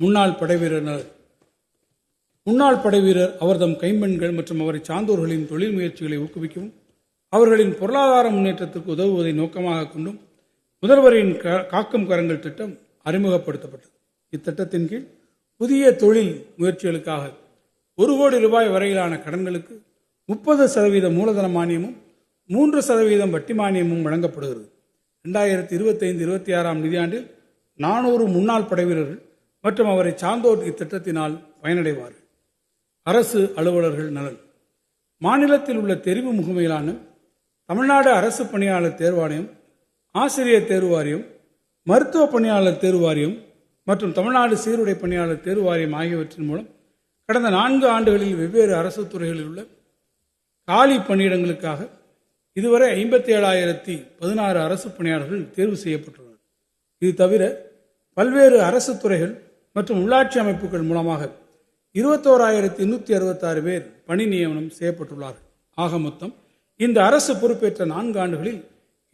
முன்னாள் படைவீரர் முன்னாள் படைவீரர் அவர்தம் கைம்பெண்கள் மற்றும் அவரை சார்ந்தோர்களின் தொழில் முயற்சிகளை ஊக்குவிக்கவும் அவர்களின் பொருளாதார முன்னேற்றத்துக்கு உதவுவதை நோக்கமாக கொண்டும் முதல்வரின் காக்கும் கரங்கள் திட்டம் அறிமுகப்படுத்தப்பட்டது. இத்திட்டத்தின் கீழ் புதிய தொழில் முயற்சிகளுக்காக ஒரு கோடி ரூபாய் வரையிலான கடன்களுக்கு முப்பது சதவீத மூலதன மானியமும் மூன்று சதவீதம் வட்டி மானியமும் வழங்கப்படுகிறது. ரெண்டாயிரத்தி இருபத்தைந்து இருபத்தி ஆறாம் நிதியாண்டில் நானூறு முன்னாள் படைவீரர்கள் மற்றும் அவரை சார்ந்தோர் இத்திட்டத்தினால் பயனடைவார்கள் அரசு அலுவலர்கள் நலன். மாநிலத்தில் உள்ள தெரிவு முகமையிலான தமிழ்நாடு அரசு பணியாளர் தேர்வாணையம் ஆசிரியர் தேர்வு வாரியம் மருத்துவ பணியாளர் தேர்வு வாரியம் மற்றும் தமிழ்நாடு சீருடை பணியாளர் தேர்வு வாரியம் ஆகியவற்றின் மூலம் கடந்த நான்கு ஆண்டுகளில் வெவ்வேறு அரசு துறைகளில் உள்ள காலி பணியிடங்களுக்காக இதுவரை ஐம்பத்தி ஏழாயிரத்தி பதினாறு அரசு பணியாளர்கள் தேர்வு செய்யப்பட்டுள்ளனர். இது தவிர பல்வேறு அரசு துறைகள் மற்றும் உள்ளாட்சி அமைப்புகள் மூலமாக இருபத்தோராயிரத்தி எண்ணூற்றி அறுபத்தாறு பேர் பணி நியமனம் செய்யப்பட்டுள்ளார்கள். ஆக மொத்தம் இந்த அரசு பொறுப்பேற்ற நான்கு ஆண்டுகளில்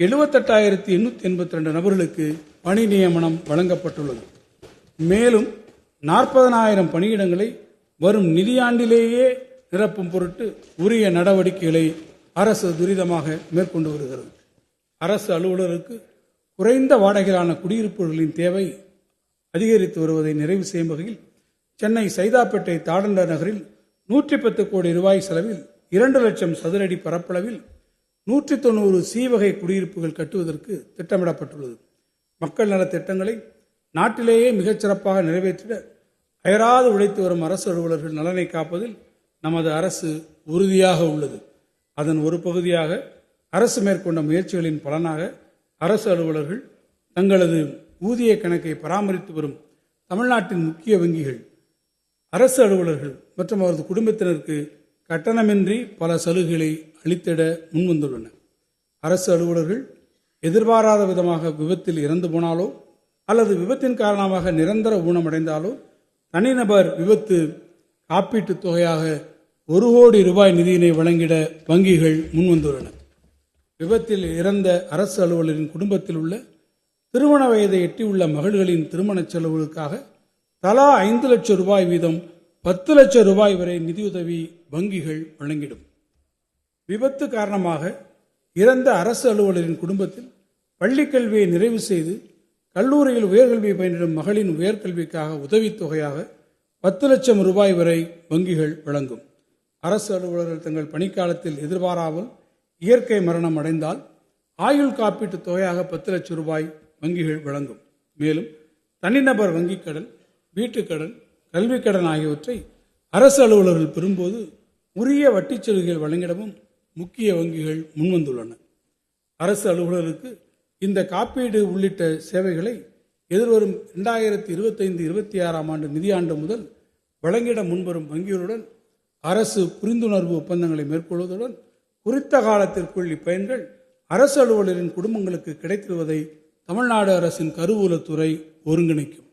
எழுபத்தெட்டாயிரத்தி எண்ணூற்றி எண்பத்தி ரெண்டு நபர்களுக்கு பணி நியமனம் வழங்கப்பட்டுள்ளது. மேலும் நாற்பதனாயிரம் பணியிடங்களை வரும் நிதியாண்டிலேயே நிரப்பும் பொருட்டு உரிய நடவடிக்கைகளை அரசு துரிதமாக மேற்கொண்டு வருகிறது. அரசு அலுவலருக்கு குறைந்த வாடகையிலான குடியிருப்புகளின் தேவை அதிகரித்து வருவதை நிறைவு செய்யும் வகையில் சென்னை சைதாப்பேட்டை தாடண்ட நகரில் நூற்றி பத்து கோடி ரூபாய் செலவில் இரண்டு லட்சம் சதுரடி பரப்பளவில் நூற்றி தொண்ணூறு சி வகை குடியிருப்புகள் கட்டுவதற்கு திட்டமிடப்பட்டுள்ளது. மக்கள் நல திட்டங்களை நாட்டிலேயே மிகச்சிறப்பாக நிறைவேற்றிட அயராது உழைத்து வரும் அரசு அலுவலர்கள் நலனை காப்பதில் நமது அரசு உறுதியாக உள்ளது. அதன் ஒரு பகுதியாக அரசு மேற்கொண்ட முயற்சிகளின் பலனாக அரசு அலுவலர்கள் தங்களது ஊதிய கணக்கை பராமரித்து வரும் தமிழ்நாட்டின் முக்கிய வங்கிகள் அரசு அலுவலர்கள் மற்றும் அவரது குடும்பத்தினருக்கு கட்டணமின்றி பல சலுகைகளை அளித்திட முன்வந்துள்ளன. அரசு அலுவலர்கள் எதிர்பாராத விதமாக விபத்தில் இறந்து போனாலோ அல்லது விபத்தின் காரணமாக நிரந்தர ஊனமடைந்தாலோ தனிநபர் விபத்து காப்பீட்டுத் தொகையாக ஒரு கோடி ரூபாய் நிதியினை வழங்கிட வங்கிகள் முன்வந்துள்ளன. விபத்தில் இறந்த அரசு அலுவலரின் குடும்பத்தில் உள்ள திருமண வயதை எட்டியுள்ள மகள்களின் திருமணச் செலவுகளுக்காக தலா ஐந்து லட்சம் ரூபாய் வீதம் பத்து லட்சம் ரூபாய் வரை நிதியுதவி வங்கிகள் வழங்கிடும். விபத்து காரணமாக இறந்த அரசு அலுவலரின் குடும்பத்தில் பள்ளிக் கல்வியை நிறைவு செய்து கல்லூரியில் உயர்கல்வி பயின்றும் மகளின் உயர்கல்விக்காக உதவித்தொகையாக பத்து லட்சம் ரூபாய் வரை வங்கிகள் வழங்கும். அரசு அலுவலர்கள் தங்கள் பணிக்காலத்தில் எதிர்பாராமல் இயற்கை மரணம் அடைந்தால் ஆயுள் காப்பீட்டுத் தொகையாக பத்து லட்சம் ரூபாய் வங்கிகள் வழங்கும். மேலும் தனிநபர் வங்கிக் கடன் வீட்டுக் கடன் கல்விக் கடன் ஆகியவற்றை அரசு அலுவலர்கள் பெறும்போது உரிய வட்டிச் சலுகைகள் வழங்கிடவும் முக்கிய வங்கிகள் முன்வந்துள்ளன. அரசு அலுவலருக்கு இந்த காப்பீடு உள்ளிட்ட சேவைகளை எதிர்வரும் இரண்டாயிரத்தி இருபத்தைந்து இருபத்தி ஆறாம் ஆண்டு நிதியாண்டு முதல் வழங்கிட முன்வரும் வங்கிகளுடன் அரசு புரிந்துணர்வு ஒப்பந்தங்களை மேற்கொள்வதுடன் குறித்த காலத்திற்குள் இப்பயன்கள் அரசு அலுவலரின் குடும்பங்களுக்கு கிடைத்திருவதை தமிழ்நாடு அரசின் கருவூலத்துறை ஒருங்கிணைக்கும்.